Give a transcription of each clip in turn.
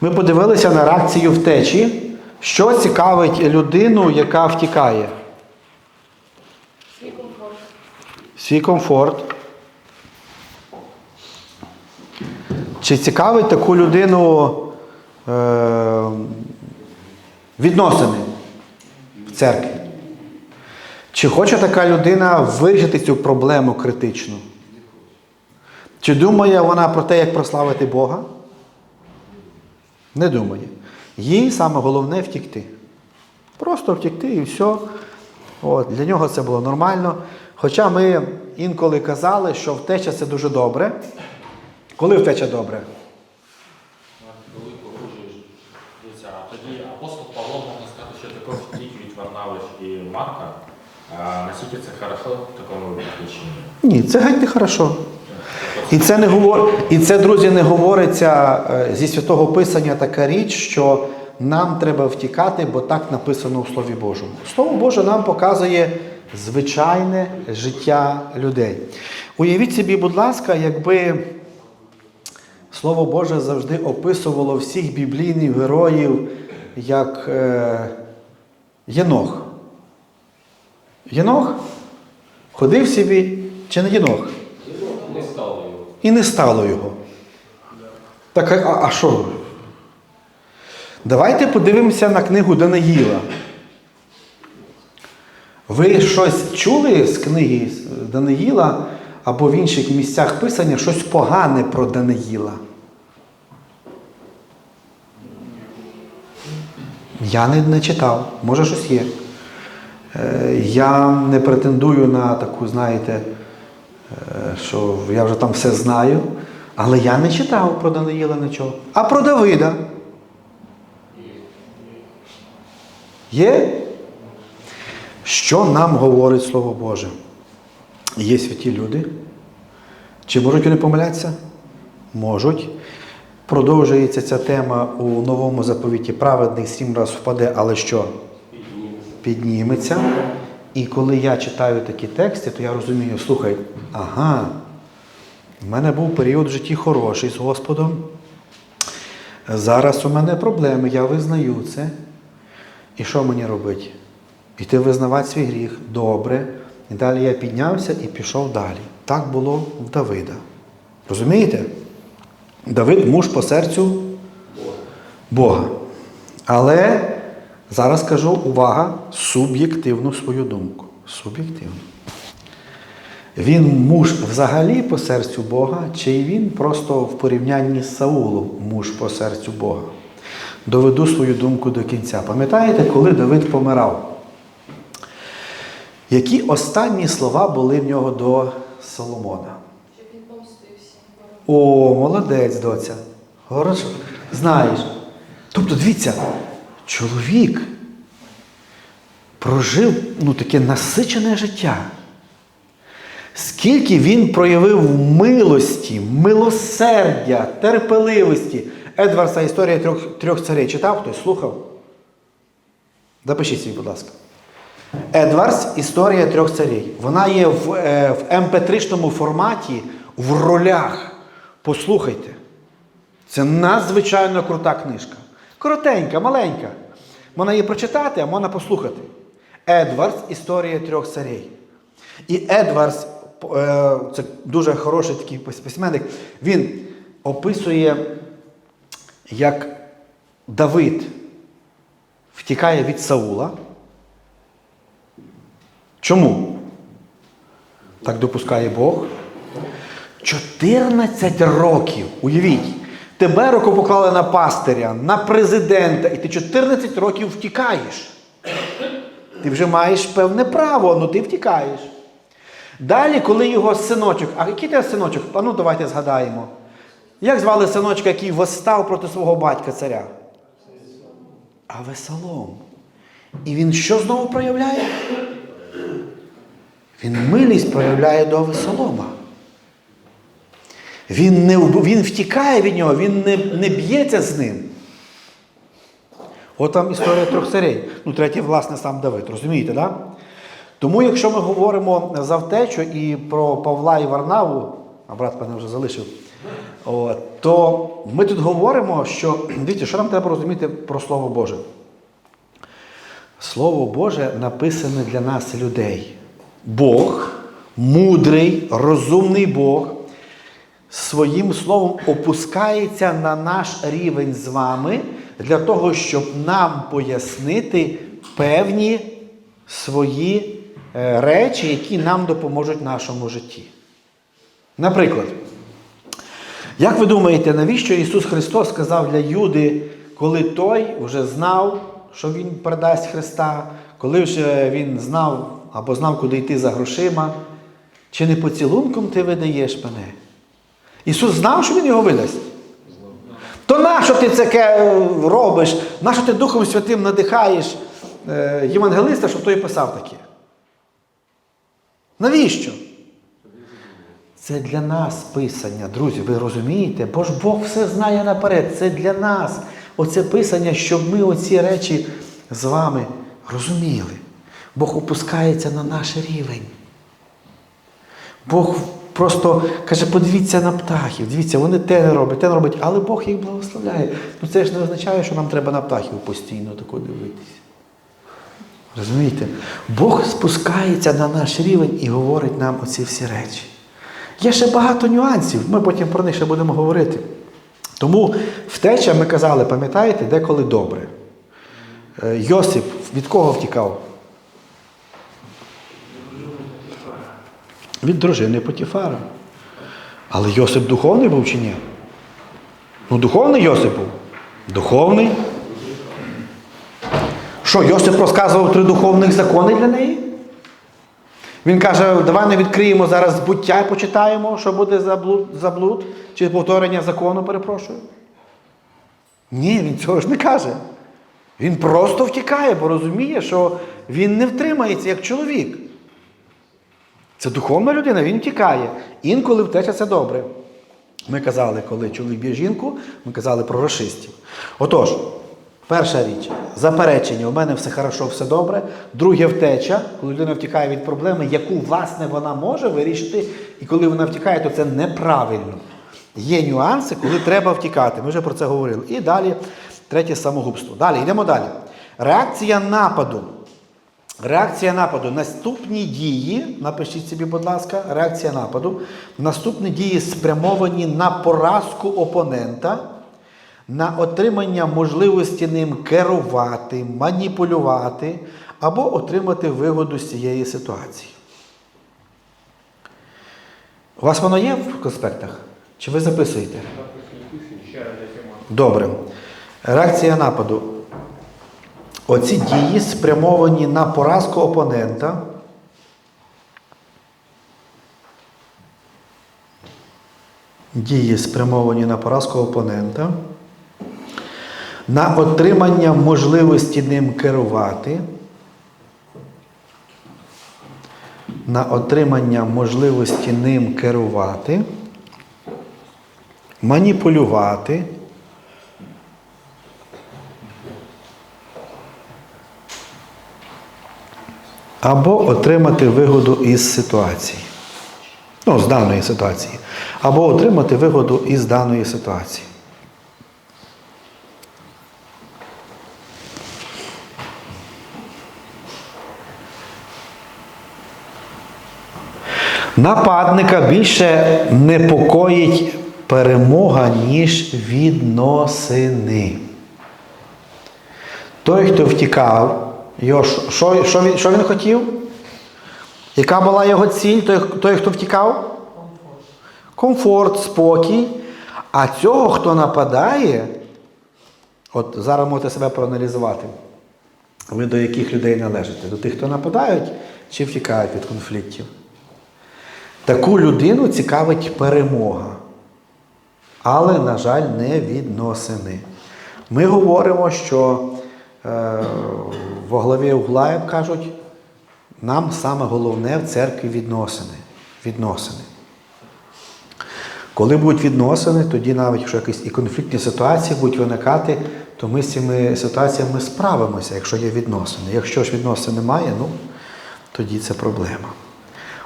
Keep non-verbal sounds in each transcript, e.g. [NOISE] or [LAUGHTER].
Ми подивилися на реакцію втечі, що цікавить людину, яка втікає. Свій комфорт. Чи цікавить таку людину е, відносини в церкві? Чи хоче така людина вирішити цю проблему критичну? Чи думає вона про те, як прославити Бога? Не думає. Їй саме головне втікти. Просто втікти і все. От, для нього це було нормально. Хоча ми інколи казали, що втеча це дуже добре. Коли втеча добре? Коли порушуєш тоді апостол Павло можна сказати, що також втік від Варнави і Марка. А наскільки це хорошо в такому випадку ні? Ні, це геть не хорошо. І це не говор... і це, друзі, не говориться е, зі святого Писання така річ, що нам треба втікати, бо так написано у Слові Божому. Слово Боже нам показує звичайне життя людей. Уявіть собі, будь ласка, якби Слово Боже завжди описувало всіх біблійних героїв як е... Єнох. Єнох ходив собі, чи не Єнох? І не стало його. Так, а, а що? Давайте подивимося на книгу Даниїла. Ви щось чули з книги Даниїла або в інших місцях писання щось погане про Даниїла? Я не, не читав, може щось є. Е, Я не претендую на таку, знаєте, що я вже там все знаю, але я не читав про Даниїла нічого. А про Давида. Є? Що нам говорить Слово Боже? Є святі люди. Чи можуть вони помилятися? Можуть. Продовжується ця тема у новому заповіті праведний сім разів впаде, але що? Підніметься. І коли я читаю такі тексти, то я розумію, слухай, ага, в мене був період в житті хороший з Господом. Зараз у мене проблеми, я визнаю це. І що мені робити? Іти визнавати свій гріх. Добре. І далі я піднявся і пішов далі. Так було в Давида. Розумієте? Давид муж по серцю Бога. Але зараз кажу, увага, суб'єктивну свою думку. Суб'єктивну. Він муж взагалі по серцю Бога, чи він просто в порівнянні з Саулом муж по серцю Бога? Доведу свою думку до кінця. Пам'ятаєте, коли Давид помирав? Які останні слова були в нього до Соломона? Щоб він помстився. О, молодець, доця. Хорошо. Знаєш. Тобто, дивіться, чоловік прожив ну, таке насичене життя. Скільки він проявив милості, милосердя, терпеливості. Едварса історія трьох, трьох царей читав хтось, слухав? Запишіть собі, будь ласка. Едварс Історія трьох царей. Вона є в, е, в МП3 форматі в ролях. Послухайте. Це надзвичайно крута книжка. Коротенька, маленька. Можна її прочитати, а можна послухати. Едвардс Історія трьох царей. І Едвардс, е, це дуже хороший такий письменник, він описує, як Давид втікає від Саула. Чому? Так допускає Бог. 14 років. Уявіть, тебе руку поклали на пастиря, на президента, і ти 14 років втікаєш. Ти вже маєш певне право, але ти втікаєш. Далі, коли його синочок, а який тебе синочок? А ну давайте згадаємо. Як звали синочка, який восстав проти свого батька царя? Авесолом. І він що знову проявляє? Він милість проявляє до Авесолома. Він не він втікає від нього, він не, не б'ється з ним. От там історія трьох царей. Ну, третій, власне, сам Давид. Розумієте, так? Да? Тому, якщо ми говоримо за втечу і про Павла і Варнаву, а брат мене вже залишив, От, то ми тут говоримо, що [CLEARS THROAT] дивіться, що нам треба розуміти про Слово Боже. Слово Боже написане для нас, людей. Бог, мудрий, розумний Бог, своїм словом опускається на наш рівень з вами для того, щоб нам пояснити певні свої е, речі, які нам допоможуть в нашому житті. Наприклад, як ви думаєте, навіщо Ісус Христос сказав для Юди, коли той вже знав, що Він передасть Христа, коли вже він знав або знав, куди йти за грошима, чи не поцілунком ти видаєш мене? Ісус знав, що Він його видасть. То нащо ти це робиш? Нащо ти Духом Святим надихаєш е, євангелиста, щоб той писав таке? Навіщо? Це для нас писання, друзі, ви розумієте? Бо ж Бог все знає наперед. Це для нас. Оце писання, щоб ми оці речі з вами розуміли. Бог опускається на наш рівень. Бог просто каже, подивіться на птахів, дивіться, вони те не роблять, те не роблять, але Бог їх благословляє. Ну це ж не означає, що нам треба на птахів постійно тако дивитися. Розумієте? Бог спускається на наш рівень і говорить нам оці всі речі. Є ще багато нюансів, ми потім про них ще будемо говорити. Тому втеча, ми казали, пам'ятаєте, деколи добре. Е, Йосип від кого втікав? Від дружини Потіфара. Але Йосип духовний був чи ні? Ну, духовний Йосип був? Духовний. Що, Йосип розказував три духовних закони для неї? Він каже, давай не відкриємо зараз збуття і почитаємо, що буде за блуд, за блуд чи повторення закону, перепрошую. Ні, він цього ж не каже. Він просто втікає, бо розуміє, що він не втримається як чоловік. Це духовна людина, він тікає. Інколи втеча це добре. Ми казали, коли чоловік б'є жінку, ми казали про расистів. Отож, перша річ заперечення, у мене все хорошо, все добре. Друге втеча, коли людина втікає від проблеми, яку, власне, вона може вирішити, і коли вона втікає, то це неправильно. Є нюанси, коли треба втікати. Ми вже про це говорили. І далі третє самогубство. Далі, йдемо далі. Реакція нападу. Реакція нападу. Наступні дії, напишіть собі, будь ласка, реакція нападу. Наступні дії спрямовані на поразку опонента, на отримання можливості ним керувати, маніпулювати або отримати вигоду з цієї ситуації. У вас воно є в конспектах? Чи ви записуєте? Добре. Реакція нападу. Оці дії спрямовані на поразку опонента. Дії спрямовані на поразку опонента, на отримання можливості ним керувати, на отримання можливості ним керувати, маніпулювати. Або отримати вигоду із ситуації. Ну, з даної ситуації. Або отримати вигоду із даної ситуації. Нападника більше непокоїть перемога, ніж відносини. Той, хто втікав, його, що, що, він, що він хотів? Яка була його ціль, той, той хто втікав? Комфорт, спокій. А цього, хто нападає, от зараз можете себе проаналізувати. Ви до яких людей належите? До тих, хто нападають чи втікають від конфліктів? Таку людину цікавить перемога. Але, на жаль, не відносини. Ми говоримо, що во главі угла, як кажуть, нам саме головне в церкві відносини. відносини. Коли будуть відносини, тоді навіть якщо якісь і конфліктні ситуації будуть виникати, то ми з цими ситуаціями справимося, якщо є відносини. Якщо ж відносин немає, ну тоді це проблема.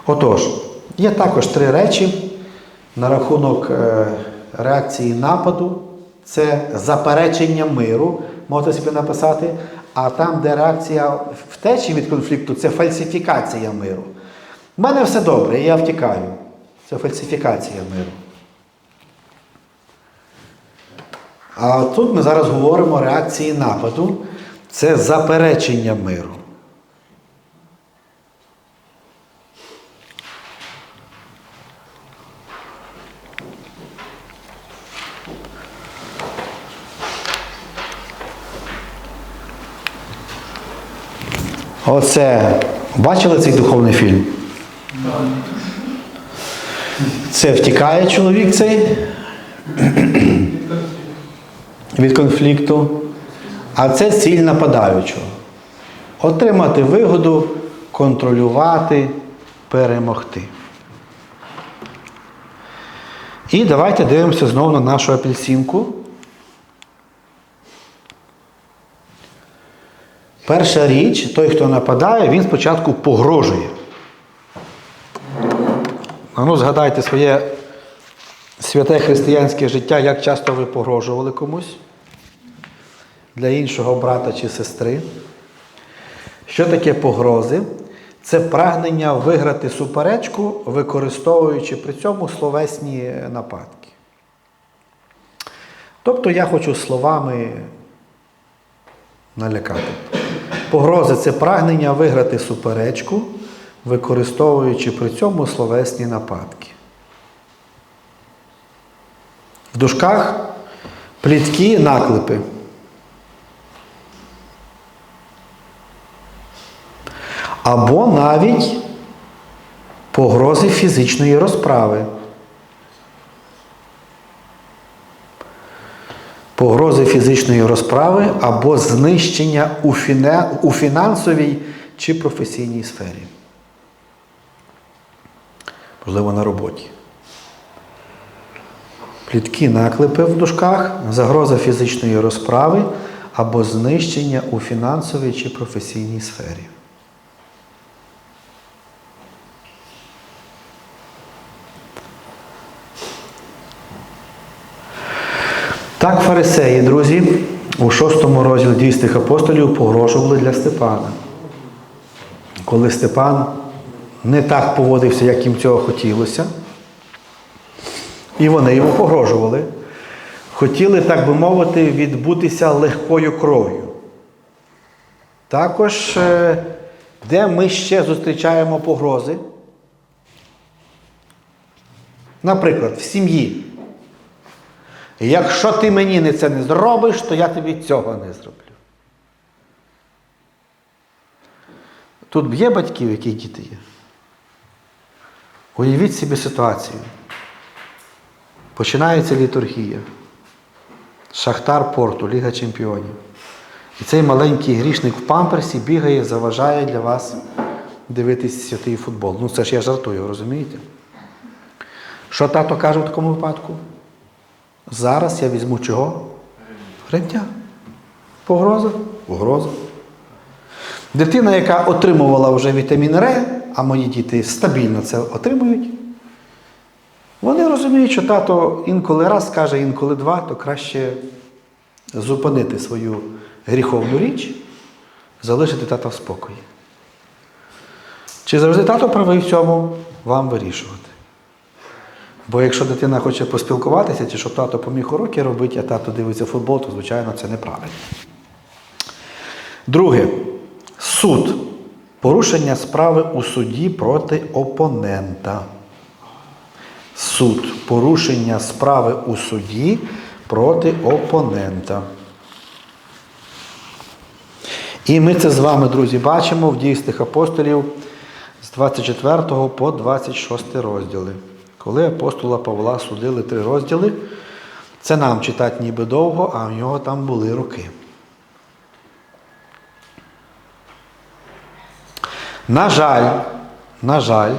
Отож, є також три речі, на рахунок е, реакції нападу, це заперечення миру, можете собі написати. А там, де реакція втечі від конфлікту, це фальсифікація миру. У мене все добре, я втікаю. Це фальсифікація миру. А тут ми зараз говоримо реакції нападу. Це заперечення миру. Оце бачили цей духовний фільм? Це втікає чоловік цей від конфлікту, а це ціль нападаючого. Отримати вигоду, контролювати, перемогти. І давайте дивимося знову на нашу апельсинку. Перша річ, той, хто нападає, він спочатку погрожує. А ну, згадайте своє святе християнське життя, як часто ви погрожували комусь для іншого брата чи сестри. Що таке погрози? Це прагнення виграти суперечку, використовуючи при цьому словесні нападки. Тобто я хочу словами налякати. Погрози це прагнення виграти суперечку, використовуючи при цьому словесні нападки. В дужках плітки, наклепи. Або навіть погрози фізичної розправи. Погрози фізичної розправи або знищення у, фіне, у фінансовій чи професійній сфері. Можливо, на роботі. Плітки наклепи в дужках, загроза фізичної розправи або знищення у фінансовій чи професійній сфері. Так фарисеї, друзі, у шостому розділі дійсних апостолів погрожували для Степана. Коли Степан не так поводився, як їм цього хотілося, і вони йому погрожували, хотіли, так би мовити, відбутися легкою кров'ю. Також, е, де ми ще зустрічаємо погрози? Наприклад, в сім'ї. Якщо ти мені це не зробиш, то я тобі цього не зроблю. Тут є батьків, які діти є. Уявіть собі ситуацію. Починається літургія. Шахтар порту, Ліга Чемпіонів. І цей маленький грішник в памперсі бігає, заважає для вас дивитись святий футбол. Ну це ж я жартую, розумієте? Що тато каже в такому випадку? Зараз я візьму чого? Гребня. Погроза? Погроза. Дитина, яка отримувала вже вітамін Р, а мої діти стабільно це отримують, вони розуміють, що тато інколи раз каже, інколи два, то краще зупинити свою гріховну річ, залишити тата в спокої. Чи завжди тато правий в цьому, вам вирішувати. Бо якщо дитина хоче поспілкуватися, чи щоб тато поміг уроки робити, а тато дивиться футбол, то, звичайно, це неправильно. Друге. Суд. Порушення справи у суді проти опонента. Суд. Порушення справи у суді проти опонента. І ми це з вами, друзі, бачимо в дійсних апостолів з 24 по 26 розділи. Коли апостола Павла судили три розділи, це нам читати ніби довго, а в нього там були роки. На жаль, на жаль,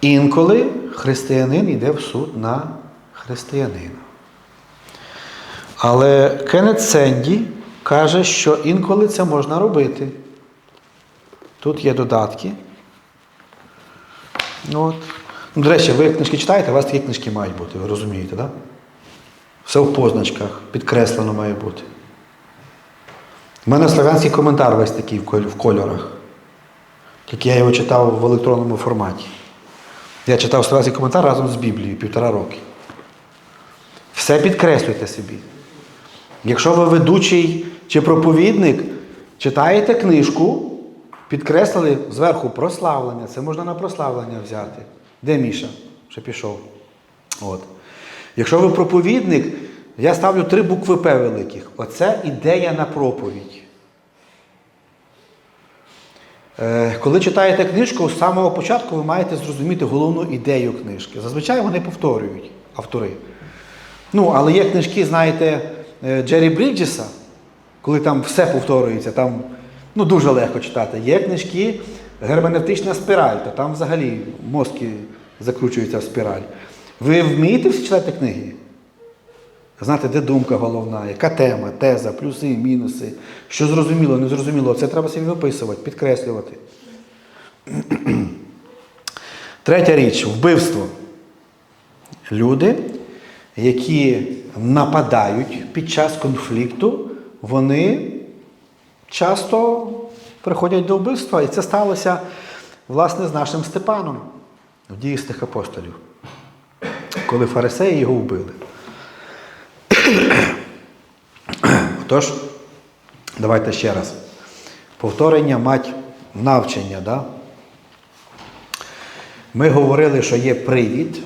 інколи християнин йде в суд на християнина. Але Кеннет Сенді каже, що інколи це можна робити. Тут є додатки. От. Ну, До речі, ви книжки читаєте, у вас такі книжки мають бути, ви розумієте, так? Да? Все в позначках, підкреслено має бути. У мене славянський коментар весь такий в кольорах. Тільки я його читав в електронному форматі. Я читав славянський коментар разом з Біблією півтора роки. Все підкреслюйте собі. Якщо ви ведучий чи проповідник, читаєте книжку, підкреслили зверху прославлення. Це можна на прославлення взяти. Де Міша? Ще пішов. От. Якщо ви проповідник, я ставлю три букви П великих. Оце ідея на проповідь. Е, Коли читаєте книжку, з самого початку ви маєте зрозуміти головну ідею книжки. Зазвичай вони повторюють автори. Ну, але є книжки, знаєте, е, Джері Бріджеса, коли там все повторюється, там ну, дуже легко читати. Є книжки герменевтична спіраль, то там взагалі мозки закручуються в спіраль. Ви вмієте всі читати книги? Знати, де думка головна, яка тема, теза, плюси, мінуси, що зрозуміло, не зрозуміло. Це треба собі виписувати, підкреслювати. [CLEARS THROAT] Третя річ вбивство. Люди, які нападають під час конфлікту, вони часто приходять до вбивства. І це сталося, власне, з нашим Степаном в тих апостолів, коли фарисеї його вбили. Отож, давайте ще раз. Повторення мать навчання. Да? Ми говорили, що є привід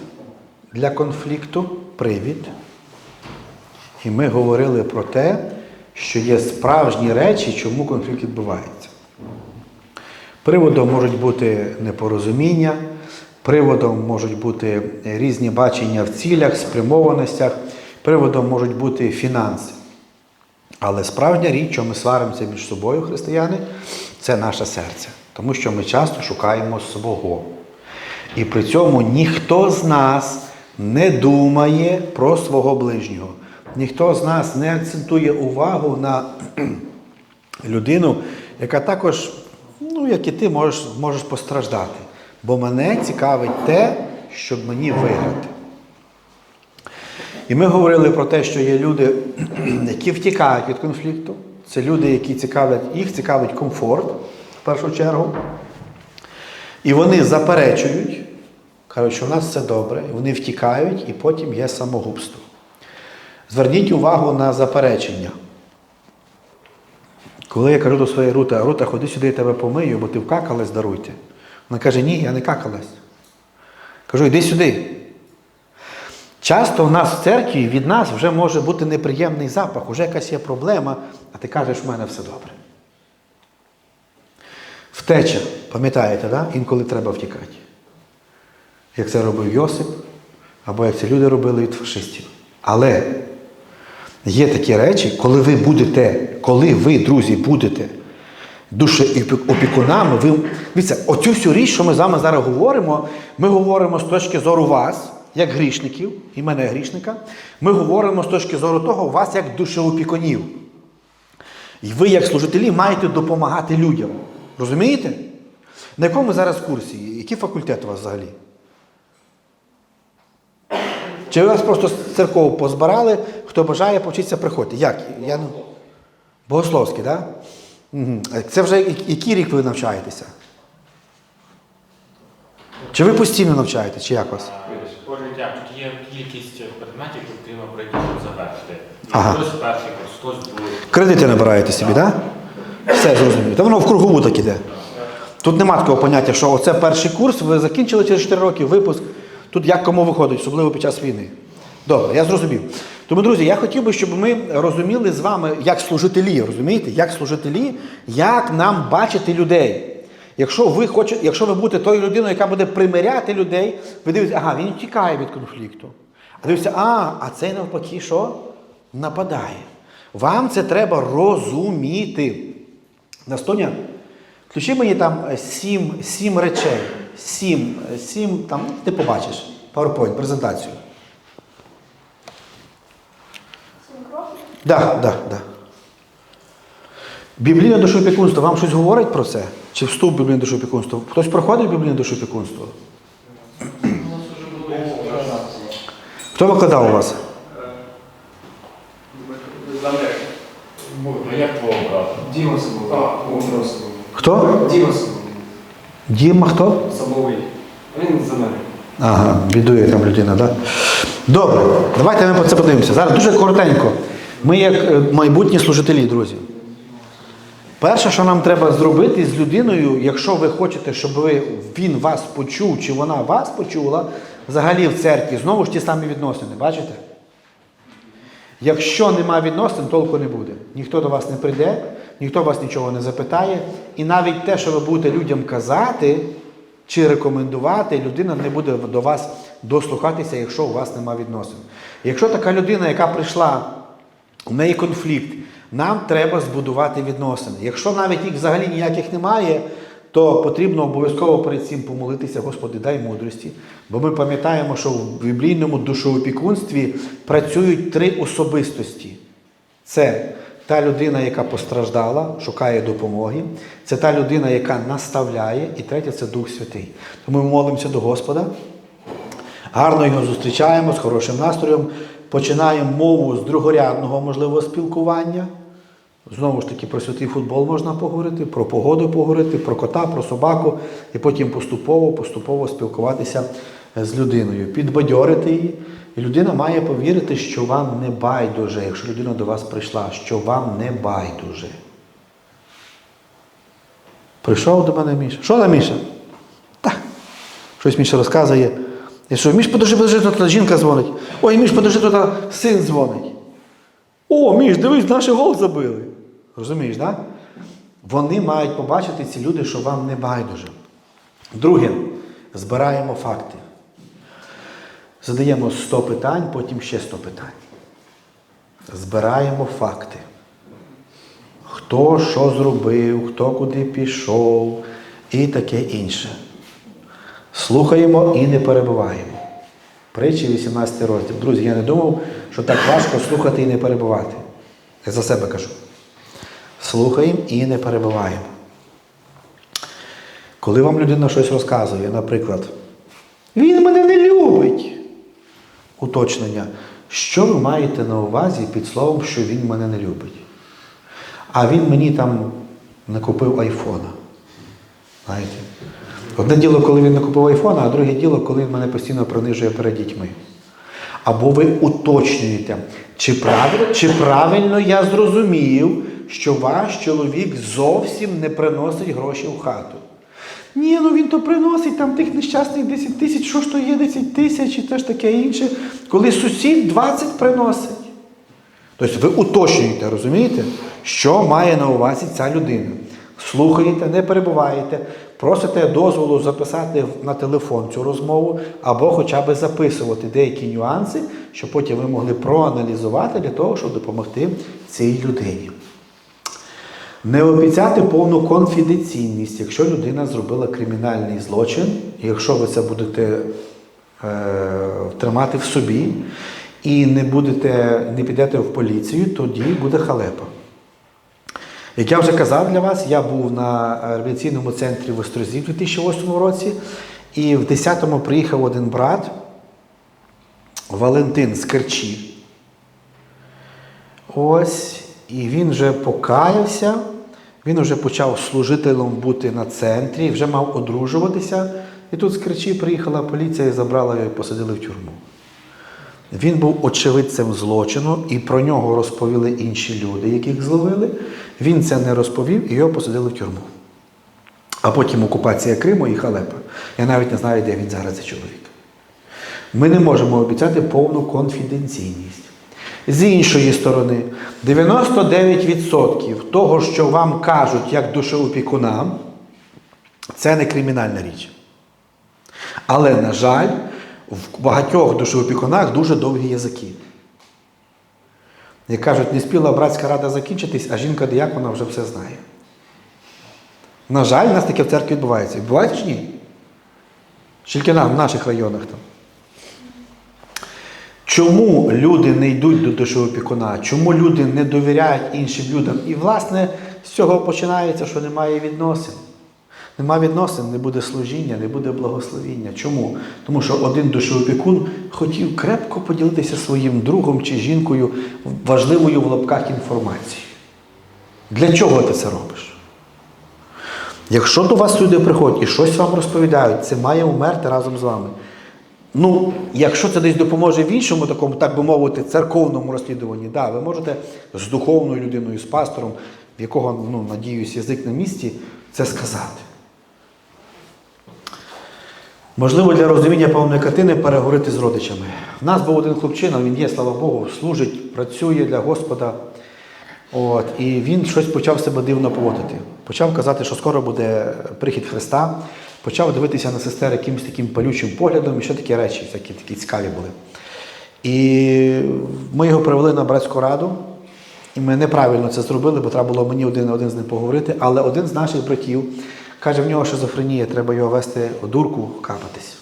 для конфлікту, привід. І ми говорили про те, що є справжні речі, чому конфлікт відбувається. Приводом можуть бути непорозуміння, приводом можуть бути різні бачення в цілях, спрямованостях, приводом можуть бути фінанси. Але справжня річ, що ми сваримося між собою, християни, це наше серце. Тому що ми часто шукаємо свого. І при цьому ніхто з нас не думає про свого ближнього. Ніхто з нас не акцентує увагу на [CLEARS THROAT] людину, яка також, ну, як і ти, можеш, можеш постраждати. Бо мене цікавить те, щоб мені виграти. І ми говорили про те, що є люди, [CLEARS THROAT] які втікають від конфлікту. Це люди, які цікавлять, їх цікавить комфорт в першу чергу. І вони заперечують, кажуть, що в нас все добре, вони втікають, і потім є самогубство. Зверніть увагу на заперечення. Коли я кажу до своєї Рути, Рута, ходи сюди, я тебе помию, бо ти вкакалась, даруйте. Вона каже, ні, я не какалась. Кажу, йди сюди. Часто в нас в церкві від нас вже може бути неприємний запах, вже якась є проблема, а ти кажеш, в мене все добре. Втеча, пам'ятаєте, да? інколи треба втікати. Як це робив Йосип, або як це люди робили від фашистів. Але є такі речі, коли ви будете, коли ви, друзі, будете душеопікунами, ви дивіться, оцю всю річ, що ми з вами зараз говоримо, ми говоримо з точки зору вас, як грішників, і мене грішника, ми говоримо з точки зору того, вас як душеопікунів. І ви, як служителі, маєте допомагати людям. Розумієте? На якому зараз курсі? Який факультет у вас взагалі? Чи ви вас просто з церков позбирали, хто бажає повчитися, приходьте? Як? Я... Богословський, так? Да? Угу. Це вже який рік ви навчаєтеся? Чи ви постійно навчаєтесь, чи як вас? Тут є кількість предметів, які потрібно пройти, щоб завершити. Ага. Хтось перший курс, хтось другий. Кредити набираєте собі, так? Да? Все зрозуміло. Та воно в кругову так іде. Тут нема такого поняття, що оце перший курс, ви закінчили через 4 роки випуск. Тут як кому виходить, особливо під час війни. Добре, я зрозумів. Тому, друзі, я хотів би, щоб ми розуміли з вами, як служителі, розумієте, як служителі, як нам бачити людей. Якщо ви хочете, якщо ви будете тою людиною, яка буде примиряти людей, ви дивитесь, ага, він тікає від конфлікту. А дивіться, а, а цей навпаки, що? Нападає. Вам це треба розуміти. Настоня, включи мені там е, сім, сім речей. Сім, сім, там, ну, ти побачиш PowerPoint, презентацію. Сім кроків. Так, так, так. Біблійне душоопікунство вам щось говорить про це? Чи вступ в біблійне душоопікунство? Хтось проходить біблійне душоопікунство? Хто викладав у вас? Ну як твого брата? Діма Сабовий. Хто? Діма Сабовий. Діма хто? Сабовий. Він за мене. Ага, бідує там людина, так? Да? Добре, давайте ми по це подивимося. Зараз дуже коротенько. Ми як е, майбутні служителі, друзі. Перше, що нам треба зробити з людиною, якщо ви хочете, щоб ви, він вас почув чи вона вас почула, взагалі в церкві, знову ж ті самі відносини, бачите? Якщо нема відносин, толку не буде. Ніхто до вас не прийде, ніхто вас нічого не запитає. І навіть те, що ви будете людям казати чи рекомендувати, людина не буде до вас дослухатися, якщо у вас нема відносин. Якщо така людина, яка прийшла, у неї конфлікт, нам треба збудувати відносини. Якщо навіть їх взагалі ніяких немає, то потрібно обов'язково перед цим помолитися, Господи, дай мудрості. Бо ми пам'ятаємо, що в біблійному душоопікунстві працюють три особистості. Це та людина, яка постраждала, шукає допомоги, це та людина, яка наставляє, і третя це Дух Святий. Тому ми молимося до Господа, гарно його зустрічаємо з хорошим настроєм, починаємо мову з другорядного можливо спілкування. Знову ж таки, про святий футбол можна поговорити, про погоду поговорити, про кота, про собаку, і потім поступово, поступово спілкуватися з людиною, підбадьорити її. І людина має повірити, що вам не байдуже, якщо людина до вас прийшла, що вам не байдуже. Прийшов до мене Міша. Що там Міша? Так. Щось Міша розказує. Я що, Міш, подожди, подожди, тут жінка дзвонить. Ой, Міш, подожди, тут син дзвонить. О, Міш, дивись, наш гол забили. Розумієш, так? Да? Вони мають побачити ці люди, що вам не байдуже. Друге, збираємо факти. Задаємо 100 питань, потім ще 100 питань. Збираємо факти. Хто що зробив, хто куди пішов і таке інше. Слухаємо і не перебуваємо. Притчі 18 розділ. Друзі, я не думав, що так важко слухати і не перебувати. Я за себе кажу. Слухаємо і не перебуваємо. Коли вам людина щось розказує, наприклад, він мене не любить. Уточнення. Що ви маєте на увазі під словом, що він мене не любить? А він мені там не купив айфона. Знаєте? Одне діло, коли він не купив айфона, а друге діло, коли він мене постійно принижує перед дітьми. Або ви уточнюєте, чи правильно, чи правильно я зрозумів, що ваш чоловік зовсім не приносить гроші в хату. Ні, ну він то приносить там тих нещасних 10 тисяч, що ж то є 10 тисяч і те ж таке інше, коли сусід 20 приносить. Тобто ви уточнюєте, розумієте, що має на увазі ця людина. Слухаєте, не перебуваєте, просите дозволу записати на телефон цю розмову або хоча б записувати деякі нюанси, щоб потім ви могли проаналізувати для того, щоб допомогти цій людині. Не обіцяти повну конфіденційність, якщо людина зробила кримінальний злочин, якщо ви це будете е, тримати в собі і не, будете, не підете в поліцію, тоді буде халепа. Як я вже казав для вас, я був на реабілітаційному центрі в Острозі в 2008 році, і в 10-му приїхав один брат Валентин з Керчі. Ось, і він вже покаявся, він вже почав служителем бути на центрі, вже мав одружуватися. І тут з Керчі приїхала поліція і забрала його і посадили в тюрму. Він був очевидцем злочину, і про нього розповіли інші люди, яких зловили. Він це не розповів і його посадили в тюрму. А потім окупація Криму і халепа. Я навіть не знаю, де він зараз цей чоловік. Ми не можемо обіцяти повну конфіденційність. З іншої сторони, 99% того, що вам кажуть як душеопікунам, це не кримінальна річ. Але, на жаль, в багатьох душеопікунах дуже довгі язики. Як кажуть, не спіла братська рада закінчитись, а жінка діякона вже все знає. На жаль, у нас таке в церкві відбувається. Відбувається чи ні? Тільки нам, в наших районах там. Чому люди не йдуть до душеопікуна? Чому люди не довіряють іншим людям? І, власне, з цього починається, що немає відносин. Нема відносин, не буде служіння, не буде благословіння. Чому? Тому що один душоопікун хотів крепко поділитися своїм другом чи жінкою важливою в лапках інформацією. Для чого ти це робиш? Якщо до вас люди приходять і щось вам розповідають, це має умерти разом з вами. Ну, якщо це десь допоможе в іншому, такому, так би мовити, церковному розслідуванні, да, ви можете з духовною людиною, з пастором, в якого, ну, надіюсь, язик на місці, це сказати. Можливо, для розуміння певної картини переговорити з родичами. У нас був один хлопчина, він є, слава Богу, служить, працює для Господа. От, і він щось почав себе дивно поводити. Почав казати, що скоро буде прихід Христа, почав дивитися на сестер якимось таким палючим поглядом, і ще такі речі, всякі такі цікаві були. І ми його привели на братську раду, і ми неправильно це зробили, бо треба було мені один один з ним поговорити. Але один з наших братів каже, в нього шизофренія, треба його вести в дурку капатись.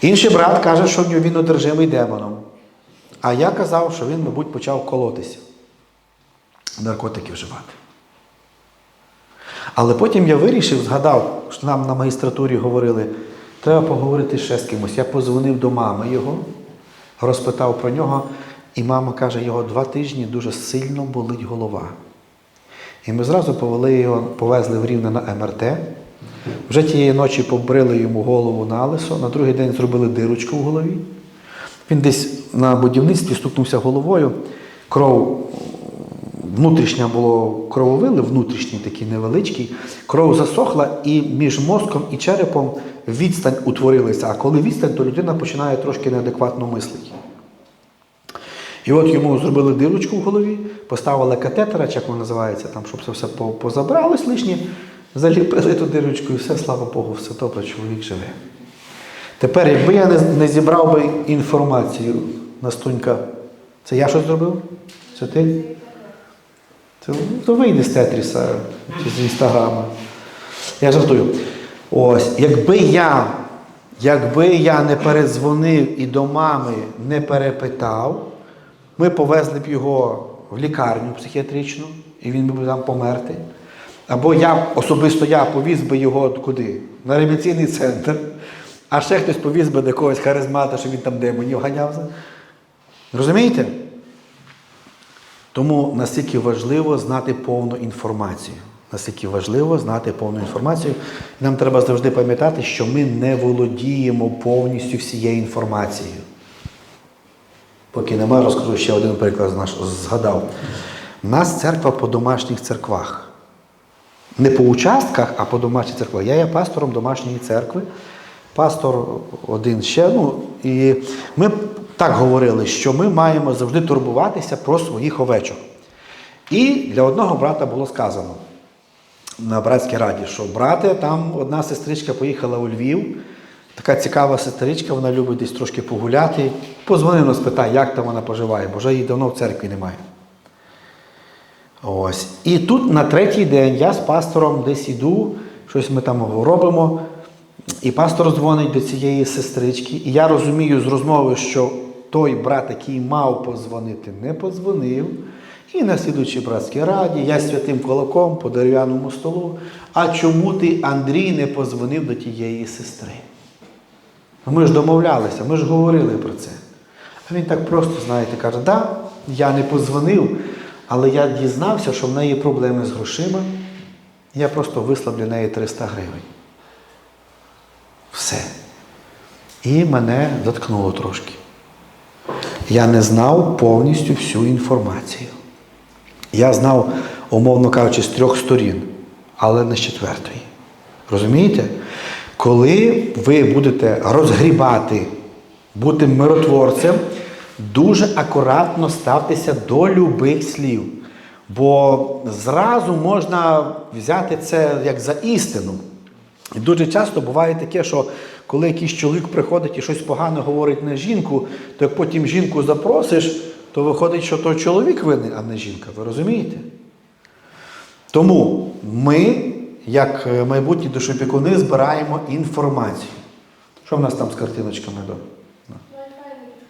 Інший брат каже, що в нього він одержимий демоном. А я казав, що він, мабуть, почав колотися, наркотики вживати. Але потім я вирішив, згадав, що нам на магістратурі говорили, треба поговорити ще з кимось. Я позвонив до мами його, розпитав про нього, і мама каже, його два тижні дуже сильно болить голова. І ми зразу повели його, повезли в рівне на МРТ. Вже тієї ночі побрили йому голову на лисо, на другий день зробили дирочку в голові. Він десь на будівництві стукнувся головою, кров внутрішня було крововили, внутрішній такий невеличкий, кров засохла, і між мозком і черепом відстань утворилася. А коли відстань, то людина починає трошки неадекватно мислити. І от йому зробили дирочку в голові, поставили катетера, як воно називається, там, щоб це все позабралось лишнє, заліпили ту дирочку і все, слава Богу, все добре, чоловік живе. Тепер, якби я не, не зібрав би інформацію, Настунька, це я щось зробив? Це ти? Ну, то вийди з Тетріса чи з інстаграма. Я жартую. Ось, якби я, якби я не передзвонив і до мами не перепитав, ми повезли б його в лікарню психіатричну, і він би там померти. Або я особисто я повіз би його куди? На реабілітаційний центр, а ще хтось повіз би до якогось харизмата, що він там демонів ганявся. Розумієте? Тому настільки важливо знати повну інформацію. Наскільки важливо знати повну інформацію. Нам треба завжди пам'ятати, що ми не володіємо повністю всією інформацією. Поки нема, розкажу ще один приклад наш, згадав. У нас церква по домашніх церквах. Не по участках, а по домашніх церквах. Я є пастором домашньої церкви, пастор один ще. Ну, і ми так говорили, що ми маємо завжди турбуватися про своїх овечок. І для одного брата було сказано на братській раді, що брате, там одна сестричка поїхала у Львів, така цікава сестричка, вона любить десь трошки погуляти. Позвони нас, спитай, як там вона поживає, бо вже її давно в церкві немає. Ось. І тут на третій день я з пастором десь іду, щось ми там робимо, і пастор дзвонить до цієї сестрички, і я розумію з розмови, що той брат, який мав позвонити, не подзвонив. І на слідуючій братській раді я святим кулаком по дерев'яному столу. А чому ти, Андрій, не позвонив до тієї сестри? Ну, Ми ж домовлялися, ми ж говорили про це. А він так просто, знаєте, каже, да, я не позвонив, але я дізнався, що в неї проблеми з грошима. Я просто вислав для неї 300 гривень. Все. І мене заткнуло трошки. Я не знав повністю всю інформацію. Я знав, умовно кажучи, з трьох сторін, але не з четвертої. Розумієте? Коли ви будете розгрібати, бути миротворцем, дуже акуратно ставтеся до любих слів. Бо зразу можна взяти це як за істину. І дуже часто буває таке, що коли якийсь чоловік приходить і щось погане говорить на жінку, то як потім жінку запросиш, то виходить, що той чоловік винен, а не жінка. Ви розумієте? Тому ми, як е, майбутні душопікуни, збираємо інформацію. Що в нас там з картиночками?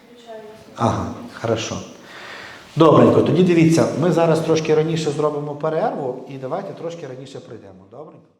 підключається. Ага, хорошо. Добренько, тоді дивіться, ми зараз трошки раніше зробимо перерву і давайте трошки раніше прийдемо. Добренько?